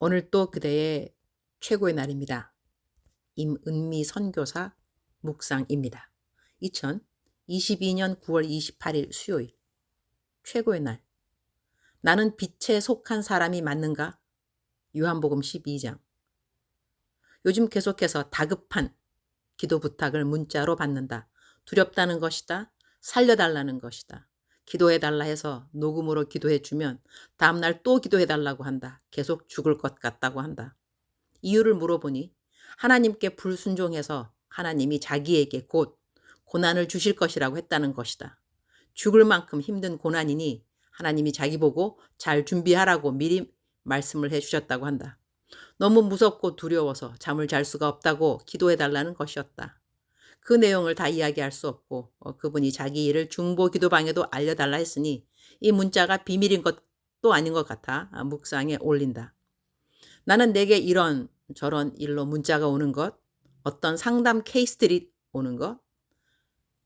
오늘 또 그대의 최고의 날입니다. 임은미 선교사 묵상입니다. 2022년 9월 28일 수요일 최고의 날 나는 빛에 속한 사람이 맞는가? 요한복음 12장 요즘 계속해서 다급한 기도 부탁을 문자로 받는다. 두렵다는 것이다. 살려달라는 것이다. 기도해달라 해서 녹음으로 기도해주면 다음날 또 해달라고 한다. 계속 죽을 것 같다고 한다. 이유를 물어보니 하나님께 불순종해서 하나님이 자기에게 곧 고난을 주실 것이라고 했다는 것이다. 죽을 만큼 힘든 고난이니 하나님이 자기 보고 잘 준비하라고 미리 말씀을 해주셨다고 한다. 너무 무섭고 두려워서 잠을 잘 수가 없다고 기도해달라는 것이었다. 그 내용을 다 이야기할 수 없고 어, 그분이 자기 일을 중보 기도방에도 알려달라 했으니 이 문자가 비밀인 것도 아닌 것 같아 아, 묵상에 올린다. 나는 내게 이런 저런 일로 문자가 오는 것, 어떤 상담 케이스들이 오는 것,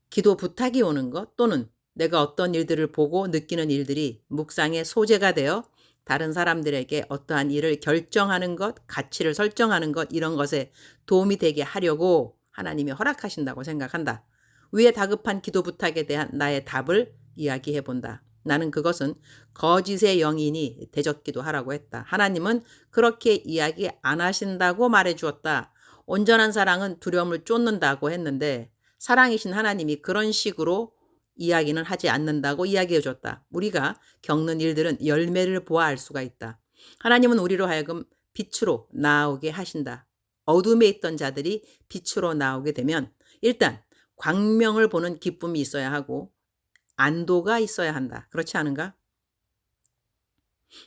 기도 부탁이 오는 것, 또는 내가 어떤 일들을 보고 느끼는 일들이 묵상의 소재가 되어 다른 사람들에게 어떠한 일을 결정하는 것, 가치를 설정하는 것, 이런 것에 도움이 되게 하려고 하나님이 허락하신다고 생각한다. 위에 다급한 기도 부탁에 대한 나의 답을 이야기해 본다. 나는 그것은 거짓의 영인이 대적기도 하라고 했다. 하나님은 그렇게 이야기 안 하신다고 말해 주었다. 온전한 사랑은 두려움을 쫓는다고 했는데 사랑이신 하나님이 그런 식으로 이야기는 하지 않는다고 이야기해 줬다. 우리가 겪는 일들은 열매를 보아 알 수가 있다. 하나님은 우리로 하여금 빛으로 나오게 하신다. 어둠에 있던 자들이 빛으로 나오게 되면 일단 광명을 보는 기쁨이 있어야 하고 안도가 있어야 한다. 그렇지 않은가?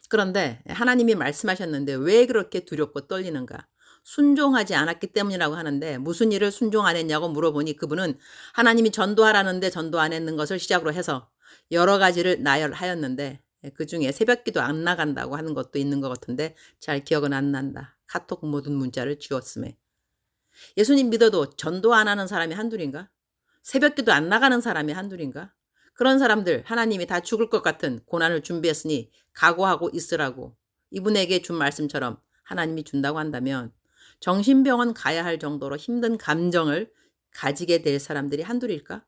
그런데 하나님이 말씀하셨는데 왜 그렇게 두렵고 떨리는가? 순종하지 않았기 때문이라고 하는데 무슨 일을 순종 안 했냐고 물어보니 그분은 하나님이 전도하라는데 전도 안 했는 것을 시작으로 해서 여러 가지를 나열하였는데 그 중에 새벽 기도 안 나간다고 하는 것도 있는 것 같은데 잘 기억은 안 난다. 카톡 모든 문자를 지웠음에. 예수님 믿어도 전도 안 하는 사람이 한둘인가? 새벽기도 안 나가는 사람이 한둘인가? 그런 사람들 하나님이 다 죽을 것 같은 고난을 준비했으니 각오하고 있으라고 이분에게 준 말씀처럼 하나님이 준다고 한다면 정신병원 가야 할 정도로 힘든 감정을 가지게 될 사람들이 한둘일까?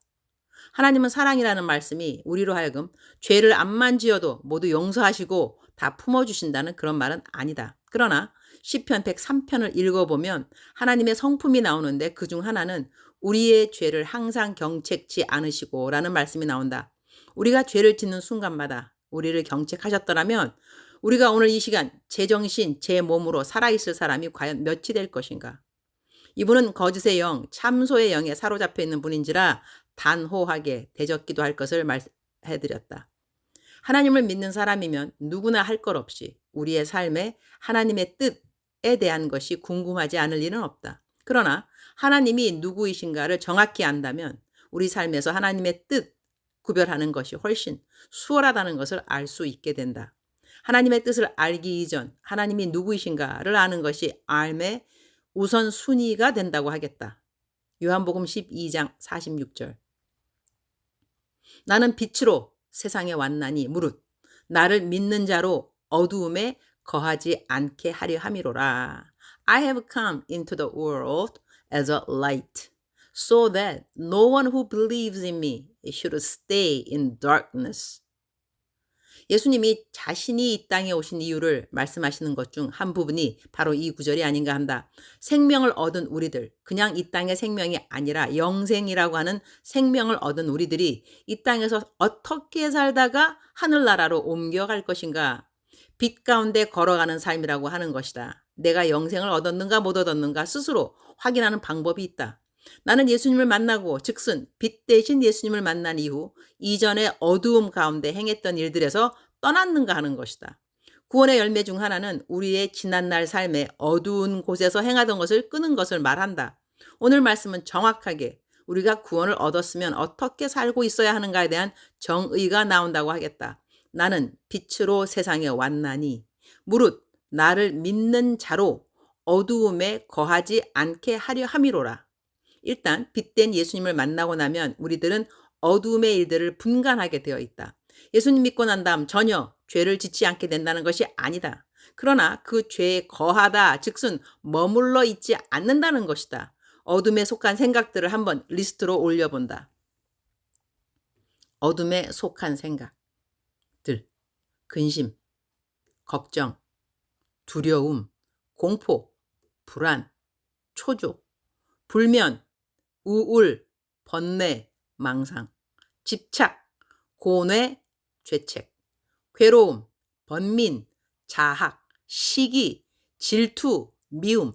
하나님은 사랑이라는 말씀이 우리로 하여금 죄를 안만 지어도 모두 용서하시고 다 품어주신다는 그런 말은 아니다. 그러나 시편 103편을 읽어보면 하나님의 성품이 나오는데 그 중 하나는 우리의 죄를 항상 경책치 않으시고 라는 말씀이 나온다. 우리가 죄를 짓는 순간마다 우리를 경책하셨더라면 우리가 오늘 이 시간 제 정신, 제 몸으로 살아있을 사람이 과연 몇이 될 것인가? 이분은 거짓의 영, 참소의 영에 사로잡혀 있는 분인지라 단호하게 대적기도 할 것을 말해드렸다. 하나님을 믿는 사람이면 누구나 할 것 없이 우리의 삶에 하나님의 뜻에 대한 것이 궁금하지 않을 일은 없다. 그러나 하나님이 누구이신가를 정확히 안다면 우리 삶에서 하나님의 뜻 구별하는 것이 훨씬 수월하다는 것을 알 수 있게 된다. 하나님의 뜻을 알기 이전 하나님이 누구이신가를 아는 것이 알매 우선 순위가 된다고 하겠다. 요한복음 12장 46절. 나는 빛으로 세상에 왔나니 무릇 나를 믿는 자로 어두움에 거하지 않게 하려 함이로라. I have come into the world as a light, so that no one who believes in me should stay in darkness. 예수님이 자신이 이 땅에 오신 이유를 말씀하시는 것 중 한 부분이 바로 이 구절이 아닌가 한다. 생명을 얻은 우리들, 그냥 이 땅의 생명이 아니라 영생이라고 하는 생명을 얻은 우리들이 이 땅에서 어떻게 살다가 하늘나라로 옮겨갈 것인가. 빛 가운데 걸어가는 삶이라고 하는 것이다. 내가 영생을 얻었는가 못 얻었는가 스스로 확인하는 방법이 있다. 나는 예수님을 만나고 즉슨 빛 대신 예수님을 만난 이후 이전의 어두움 가운데 행했던 일들에서 떠났는가 하는 것이다. 구원의 열매 중 하나는 우리의 지난날 삶의 어두운 곳에서 행하던 것을 끄는 것을 말한다. 오늘 말씀은 정확하게 우리가 구원을 얻었으면 어떻게 살고 있어야 하는가에 대한 정의가 나온다고 하겠다. 나는 빛으로 세상에 왔나니 무릇 나를 믿는 자로 어두움에 거하지 않게 하려 함이로라. 일단 빛된 예수님을 만나고 나면 우리들은 어두움의 일들을 분간하게 되어 있다. 예수님 믿고 난 다음 전혀 죄를 짓지 않게 된다는 것이 아니다. 그러나 그 죄에 거하다 즉슨 머물러 있지 않는다는 것이다. 어둠에 속한 생각들을 한번 리스트로 올려본다. 어둠에 속한 생각들, 근심, 걱정, 두려움, 공포, 불안, 초조, 불면, 우울, 번뇌, 망상, 집착, 고뇌, 죄책, 괴로움, 번민, 자학, 시기, 질투, 미움,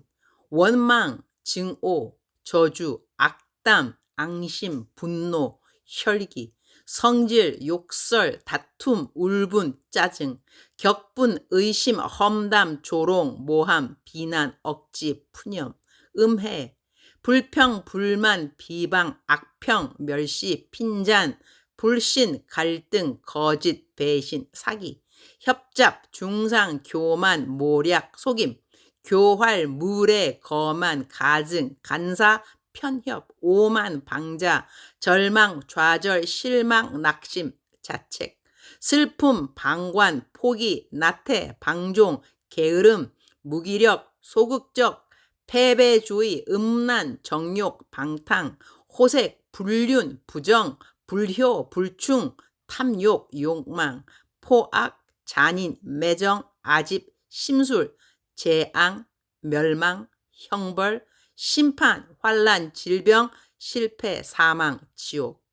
원망, 증오, 저주, 악담, 앙심, 분노, 혈기, 성질, 욕설, 다툼, 울분, 짜증, 격분, 의심, 험담, 조롱, 모함, 비난, 억지, 푸념, 음해, 불평, 불만, 비방, 악평, 멸시, 핀잔, 불신, 갈등, 거짓, 배신, 사기, 협잡, 중상, 교만, 모략, 속임, 교활, 무례, 거만, 가증, 간사, 편협, 오만, 방자, 절망, 좌절, 실망, 낙심, 자책, 슬픔, 방관, 포기, 나태, 방종, 게으름, 무기력, 소극적, 패배주의, 음란, 정욕, 방탕, 호색, 불륜, 부정, 불효, 불충, 탐욕, 욕망, 포악, 잔인, 매정, 아집, 심술, 재앙, 멸망, 형벌, 심판, 환란, 질병, 실패, 사망, 지옥.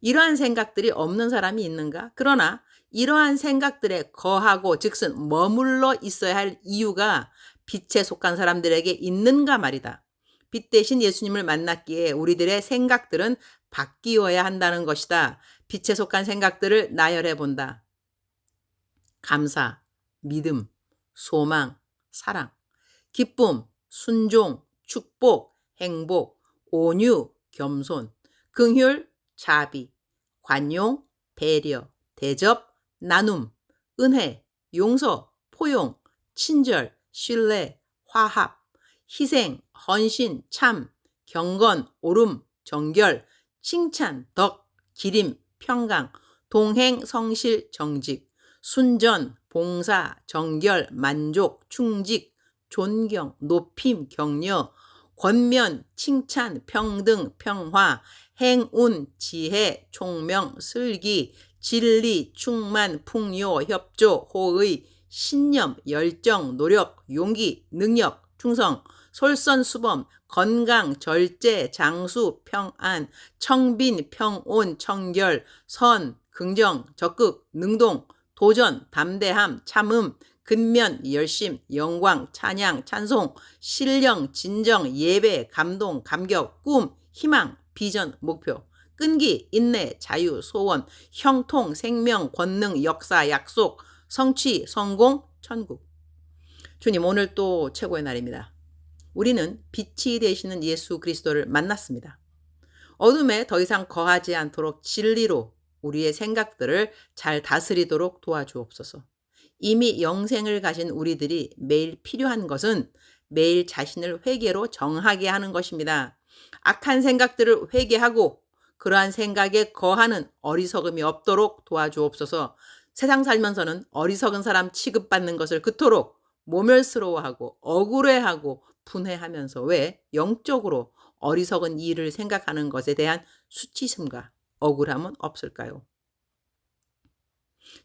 이러한 생각들이 없는 사람이 있는가? 그러나 이러한 생각들에 거하고 즉슨 머물러 있어야 할 이유가 빛에 속한 사람들에게 있는가 말이다. 빛 대신 예수님을 만났기에 우리들의 생각들은 바뀌어야 한다는 것이다. 빛에 속한 생각들을 나열해 본다. 감사, 믿음, 소망, 사랑, 기쁨, 순종, 축복, 행복, 온유, 겸손, 긍휼, 자비, 관용, 배려, 대접, 나눔, 은혜, 용서, 포용, 친절, 신뢰, 화합, 희생, 헌신, 참, 경건, 오름, 정결, 칭찬, 덕, 기림, 평강, 동행, 성실, 정직, 순전, 봉사, 정결, 만족, 충직, 존경, 높임, 격려, 권면, 칭찬, 평등, 평화, 행운, 지혜, 총명, 슬기, 진리, 충만, 풍요, 협조, 호의, 신념, 열정, 노력, 용기, 능력, 충성, 솔선수범, 건강, 절제, 장수, 평안, 청빈, 평온, 청결, 선, 긍정, 적극, 능동, 도전, 담대함, 참음, 근면, 열심, 영광, 찬양, 찬송, 신령, 진정, 예배, 감동, 감격, 꿈, 희망, 비전, 목표, 끈기, 인내, 자유, 소원, 형통, 생명, 권능, 역사, 약속, 성취, 성공, 천국. 주님, 오늘 또 최고의 날입니다. 우리는 빛이 되시는 예수 그리스도를 만났습니다. 어둠에 더 이상 거하지 않도록 진리로 우리의 생각들을 잘 다스리도록 도와주옵소서. 이미 영생을 가신 우리들이 매일 필요한 것은 매일 자신을 회개로 정하게 하는 것입니다. 악한 생각들을 회개하고 그러한 생각에 거하는 어리석음이 없도록 도와주옵소서. 세상 살면서는 어리석은 사람 취급받는 것을 그토록 모멸스러워하고 억울해하고 분해하면서 왜 영적으로 어리석은 일을 생각하는 것에 대한 수치심과 억울함은 없을까요?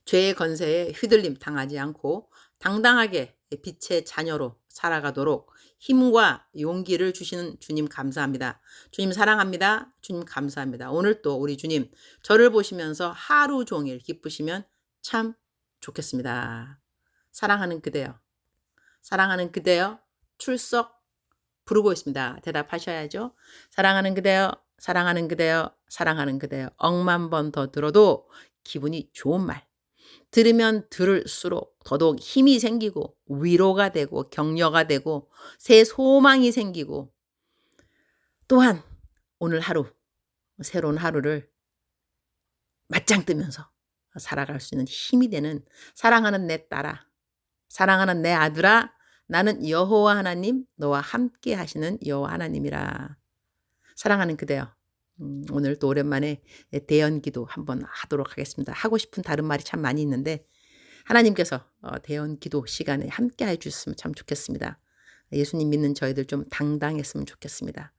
죄의 건세에 휘둘림 당하지 않고 당당하게 빛의 자녀로 살아가도록 힘과 용기를 주시는 주님 감사합니다. 주님 사랑합니다. 주님 감사합니다. 오늘 또 우리 주님 저를 보시면서 하루 종일 기쁘시면 참 좋겠습니다. 사랑하는 그대여. 사랑하는 그대여 출석 부르고 있습니다. 대답하셔야죠. 사랑하는 그대여, 사랑하는 그대여, 사랑하는 그대여. 억만 번 더 들어도 기분이 좋은 말. 들으면 들을수록 더더욱 힘이 생기고 위로가 되고 격려가 되고 새 소망이 생기고 또한 오늘 하루 새로운 하루를 맞짱 뜨면서 살아갈 수 있는 힘이 되는 사랑하는 내 딸아 사랑하는 내 아들아 나는 여호와 하나님 너와 함께 하시는 여호와 하나님이라. 사랑하는 그대여 음, 오늘 또 오랜만에 대연기도 한번 하도록 하겠습니다. 하고 싶은 다른 말이 참 많이 있는데 하나님께서 어, 대원 기도 시간에 함께 해주셨으면 참 좋겠습니다. 예수님 믿는 저희들 좀 당당했으면 좋겠습니다.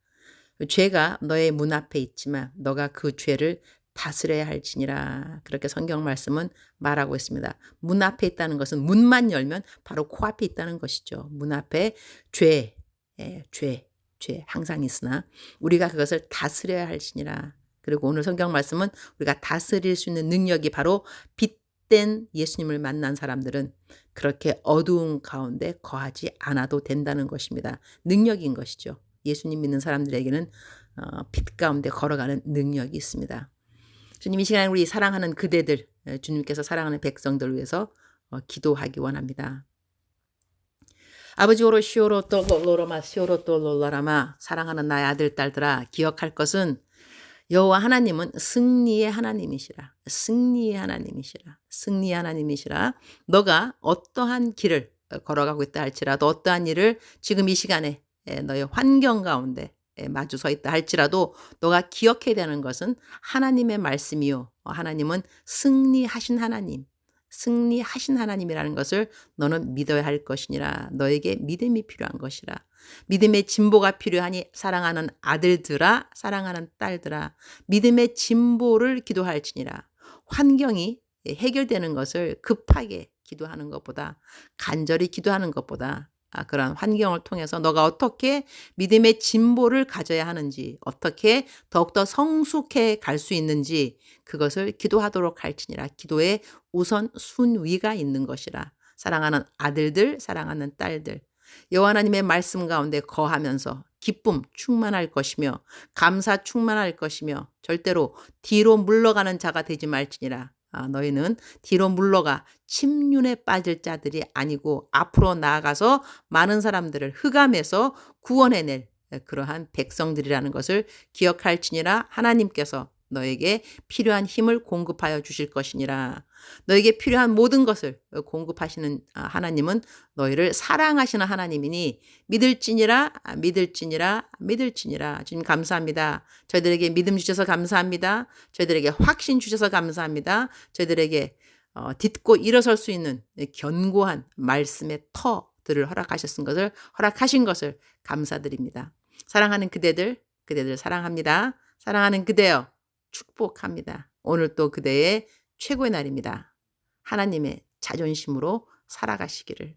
죄가 너의 문 앞에 있지만 너가 그 죄를 다스려야 할지니라. 그렇게 성경 말씀은 말하고 있습니다. 문 앞에 있다는 것은 문만 열면 바로 코앞에 있다는 것이죠. 문 앞에 죄, 예, 죄, 죄 항상 있으나 우리가 그것을 다스려야 할지니라. 그리고 오늘 성경 말씀은 우리가 다스릴 수 있는 능력이 바로 빛된 예수님을 만난 사람들은 그렇게 어두운 가운데 거하지 않아도 된다는 것입니다. 능력인 것이죠. 예수님 믿는 사람들에게는 어, 빛 가운데 걸어가는 능력이 있습니다. 주님 이 시간에 우리 사랑하는 그대들, 에, 주님께서 사랑하는 백성들 위해서 어, 기도하기 원합니다. 아버지오로 시오로 또 롤로라마 시오로 또 롤로라마 사랑하는 나의 아들 딸들아 기억할 것은 여호와 하나님은 승리의 하나님이시라. 승리의 하나님이시라. 승리의 하나님이시라. 너가 어떠한 길을 걸어가고 있다 할지라도 어떠한 일을 지금 이 시간에 에, 너의 환경 가운데 에, 마주 서 있다 할지라도 너가 기억해야 되는 것은 하나님의 말씀이요. 어, 하나님은 승리하신 하나님. 승리하신 하나님이라는 것을 너는 믿어야 할 것이니라. 너에게 믿음이 필요한 것이라. 믿음의 진보가 필요하니 사랑하는 아들들아, 사랑하는 딸들아, 믿음의 진보를 기도할지니라. 환경이 해결되는 것을 급하게 기도하는 것보다 간절히 기도하는 것보다 아, 그런 환경을 통해서 너가 어떻게 믿음의 진보를 가져야 하는지, 어떻게 더욱더 성숙해 갈 수 있는지 그것을 기도하도록 할지니라. 기도에 우선 순위가 있는 것이라. 사랑하는 아들들, 사랑하는 딸들. 여호와 하나님의 말씀 가운데 거하면서 기쁨 충만할 것이며 감사 충만할 것이며 절대로 뒤로 물러가는 자가 되지 말지니라. 아, 너희는 뒤로 물러가 침륜에 빠질 자들이 아니고 앞으로 나아가서 많은 사람들을 흑암에서 구원해낼 그러한 백성들이라는 것을 기억할지니라 하나님께서 너에게 필요한 힘을 공급하여 주실 것이니라. 너에게 필요한 모든 것을 공급하시는 하나님은 너희를 사랑하시는 하나님이니 믿을지니라 믿을지니라 믿을지니라 주님 감사합니다. 저희들에게 믿음 주셔서 감사합니다. 저희들에게 확신 주셔서 감사합니다. 저희들에게 어, 딛고 일어설 수 있는 견고한 말씀의 터들을 허락하셨은 것을 허락하신 것을 감사드립니다. 사랑하는 그대들 그대들 사랑합니다. 사랑하는 그대여 축복합니다. 오늘 또 그대의 최고의 날입니다. 하나님의 자존심으로 살아가시기를